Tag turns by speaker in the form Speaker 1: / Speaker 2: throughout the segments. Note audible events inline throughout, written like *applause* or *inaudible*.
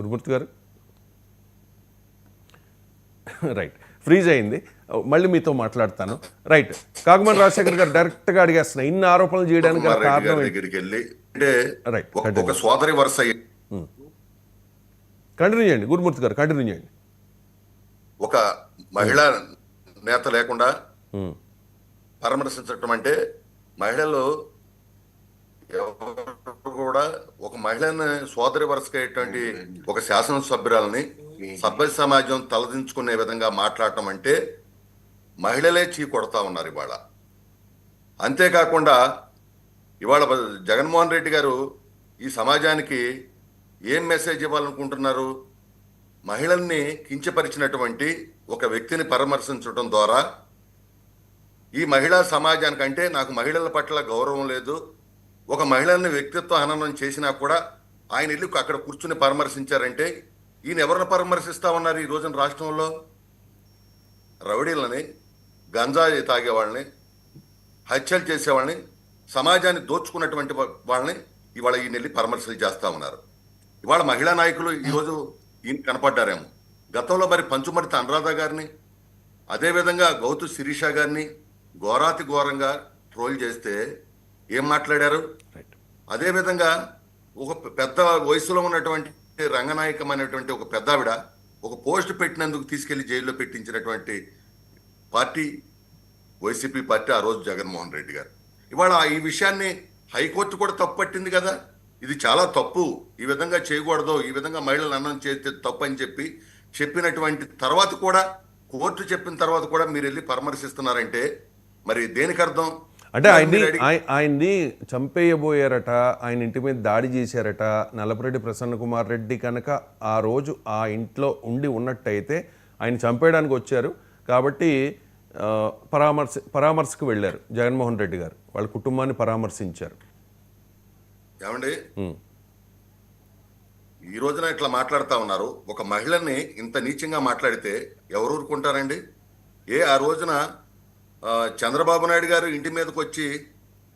Speaker 1: గురుమూర్తి గారు? Right freeze అయింది. మళ్ళీ మీతో మాట్లాడతాను. రైట్ కాకమని రాజశేఖర్ గారు డైరెక్ట్గా అడిగేస్తున్నా ఇన్ని ఆరోపణలు చేయడానికి కారణం?
Speaker 2: దగ్గరికి వెళ్ళి అంటే. ఒక- సోదరి వరుస
Speaker 1: కంటిన్యూ చేయండి. గురుమూర్తి గారు కంటిన్యూ చేయండి.
Speaker 2: ఒక మహిళా నేత లేకుండా
Speaker 1: ఉమ్,
Speaker 2: పరామర్శించటం అంటే మహిళలు ఎవరు కూడా ఒక మహిళని సోదరి వరుసకైనటువంటి ఒక శాసనసభ్యురాలని సభ్య సమాజం తలదించుకునే విధంగా మాట్లాడటం అంటే మహిళలే చీ కొడతా ఉన్నారు ఇవాళ. అంతేకాకుండా ఇవాళ జగన్మోహన్ రెడ్డి గారు ఈ సమాజానికి ఏం మెసేజ్ ఇవ్వాలనుకుంటున్నారు? మహిళల్ని కించపరిచినటువంటి ఒక వ్యక్తిని పరామర్శించడం ద్వారా ఈ మహిళా సమాజానికంటే నాకు మహిళల పట్ల గౌరవం లేదు ఒక మహిళని వ్యక్తిత్వ హననం చేసినా కూడా ఆయన వెళ్ళి అక్కడ కూర్చుని పరామర్శించారంటే ఈయన ఎవరిని పరామర్శిస్తా ఉన్నారు ఈ రోజున రాష్ట్రంలో? రౌడీలని గంజాయి తాగేవాళ్ళని హత్యలు చేసేవాళ్ళని సమాజాన్ని దోచుకున్నటువంటి వాళ్ళని ఇవాళ ఈయన వెళ్ళి పరామర్శలు చేస్తా ఉన్నారు. ఇవాళ మహిళా నాయకులు ఈరోజు ఈయన కనపడ్డారేమో. గతంలో మరి పంచుమర్తి అనురాధ గారిని అదేవిధంగా గౌతు శిరీష గారిని ఘోరాతి ఘోరంగా ట్రోల్ చేస్తే ఏం మాట్లాడారు? అదేవిధంగా ఒక పెద్ద వయసులో ఉన్నటువంటి రంగనాయకమైనటువంటి ఒక పెద్దావిడ ఒక పోస్ట్ పెట్టినందుకు తీసుకెళ్ళి జైల్లో పెట్టించినటువంటి పార్టీ వైసీపీ పార్టీ ఆ రోజు జగన్మోహన్ రెడ్డి గారు. ఇవాళ ఈ విషయాన్ని హైకోర్టు కూడా తప్పు పట్టింది కదా? ఇది చాలా తప్పు. ఈ విధంగా చేయకూడదు. ఈ విధంగా మహిళలు అన్నం చేస్తే తప్పు అని చెప్పి చెప్పినటువంటి తర్వాత కూడా కోర్టు చెప్పిన తర్వాత కూడా మీరు వెళ్ళి పరామర్శిస్తున్నారంటే మరి దేనికి అర్థం?
Speaker 1: అంటే ఆయన్ని ఆయన్ని చంపేయబోయారట ఆయన ఇంటి మీద దాడి చేశారట. నల్లపురెడ్డి ప్రసన్న కుమార్ రెడ్డి కనుక ఆ రోజు ఆ ఇంట్లో ఉండి ఉన్నట్టయితే ఆయన చంపేయడానికి వచ్చారు. కాబట్టి పరామర్శ పరామర్శకు వెళ్ళారు జగన్మోహన్ రెడ్డి గారు. వాళ్ళ కుటుంబాన్ని పరామర్శించారు.
Speaker 2: ఏమండి. ఈ రోజున ఇట్లా మాట్లాడుతా ఉన్నారు. ఒక మహిళని ఇంత నీచంగా మాట్లాడితే ఎవరు ఊరుకుంటారండి? ఏ ఆ రోజున చంద్రబాబు నాయుడు గారు ఇంటి మీదకి వచ్చి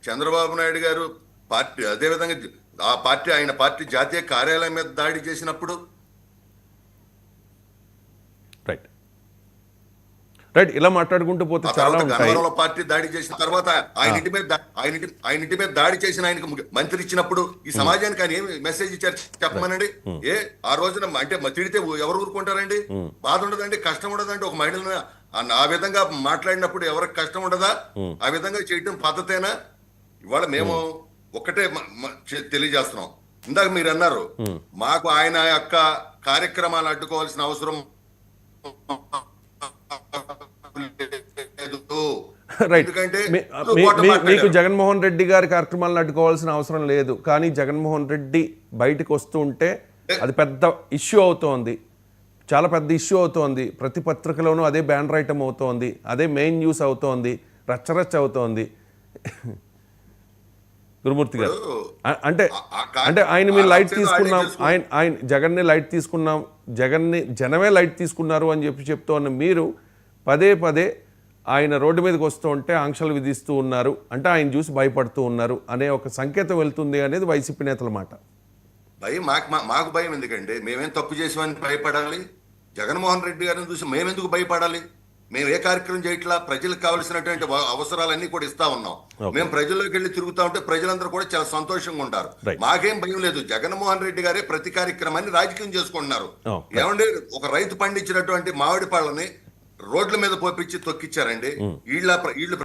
Speaker 2: చంద్రబాబు నాయుడు గారు పార్టీ అదేవిధంగా ఆ పార్టీ ఆయన పార్టీ జాతీయ కార్యాలయం మీద దాడి చేసినప్పుడు?
Speaker 1: రైట్. రైట్ ఇలా మాట్లాడుకుంటూ పోతే చాలా
Speaker 2: గన్నవరంలో పార్టీ దాడి చేసిన తర్వాత ఆయన ఇంటి మీద ఆయన ఇంటి ఆయన ఇంటి మీద దాడి చేసిన ఆయనకు మంత్రి ఇచ్చినప్పుడు ఈ సమాజానికి ఆయన ఏమి మెసేజ్ ఇచ్చారు చెప్పమనండి? ఏ ఆ రోజున అంటే తిడితే ఎవరు ఊరుకుంటారండి? బాధ ఉండదండి కష్టం ఉండదండి ఒక మహిళను ఆ- ఆ విధంగా మాట్లాడినప్పుడు ఎవరికి కష్టం ఉండదా? ఆ విధంగా చేయటం పద్ధతేనా? ఇవాళ మేము ఒక్కటే తెలియజేస్తున్నాం. ఇందాక మీరు అన్నారు మాకు ఆయన యొక్క కార్యక్రమాలు అడ్డుకోవాల్సిన అవసరం *laughs* ఎందుకంటే.
Speaker 1: మీకు జగన్మోహన్ రెడ్డి గారి కార్యక్రమాలను అడ్డుకోవాల్సిన అవసరం లేదు. కానీ జగన్మోహన్ రెడ్డి బయటకు వస్తూ ఉంటే అది పెద్ద ఇష్యూ అవుతోంది. చాలా పెద్ద ఇష్యూ అవుతోంది. ప్రతి పత్రికలోనూ అదే బ్యానర్ ఐటమ్ అవుతోంది. అదే మెయిన్ న్యూస్ అవుతోంది. రచ్చరచ్చ అవుతోంది. గురుమూర్తి గారు అంటే అంటే ఆయన మీరు లైట్ తీసుకున్నాం.
Speaker 2: ఆయన
Speaker 1: ఆయన జగన్ని లైట్ తీసుకున్నాం. జగన్ని జనమే లైట్ తీసుకున్నారు అని చెప్పి చెప్తూ ఉన్న మీరు పదే పదే ఆయన రోడ్డు మీదకి వస్తూ ఉంటే ఆంక్షలు విధిస్తూ ఉన్నారు. అంటే ఆయన చూసి భయపడుతూ ఉన్నారు అనే ఒక సంకేతం వెళ్తుంది అనేది వైసీపీ నేతల మాట.
Speaker 2: భయం మాకు మాకు భయం ఎందుకండి మేమేం తప్పు చేసామని భయపడాలి? జగన్మోహన్ రెడ్డి గారిని చూసి మేమెందుకు భయపడాలి? మేము ఏ కార్యక్రమం చేయట్లా? ప్రజలకు కావలసినటువంటి అవసరాలన్నీ కూడా ఇస్తా ఉన్నాం. మేము ప్రజల్లోకి వెళ్ళి తిరుగుతా ఉంటే ప్రజలందరూ కూడా చాలా సంతోషంగా ఉంటారు. మాకేం భయం లేదు. జగన్మోహన్ రెడ్డి గారే ప్రతి కార్యక్రమాన్ని రాజకీయం చేసుకుంటున్నారు. ఏమండి ఒక రైతు పండించినటువంటి మామిడి పళ్ళని రోడ్ల మీద పోపించి తొక్కిచ్చారండి. వీళ్ళ వీళ్ళు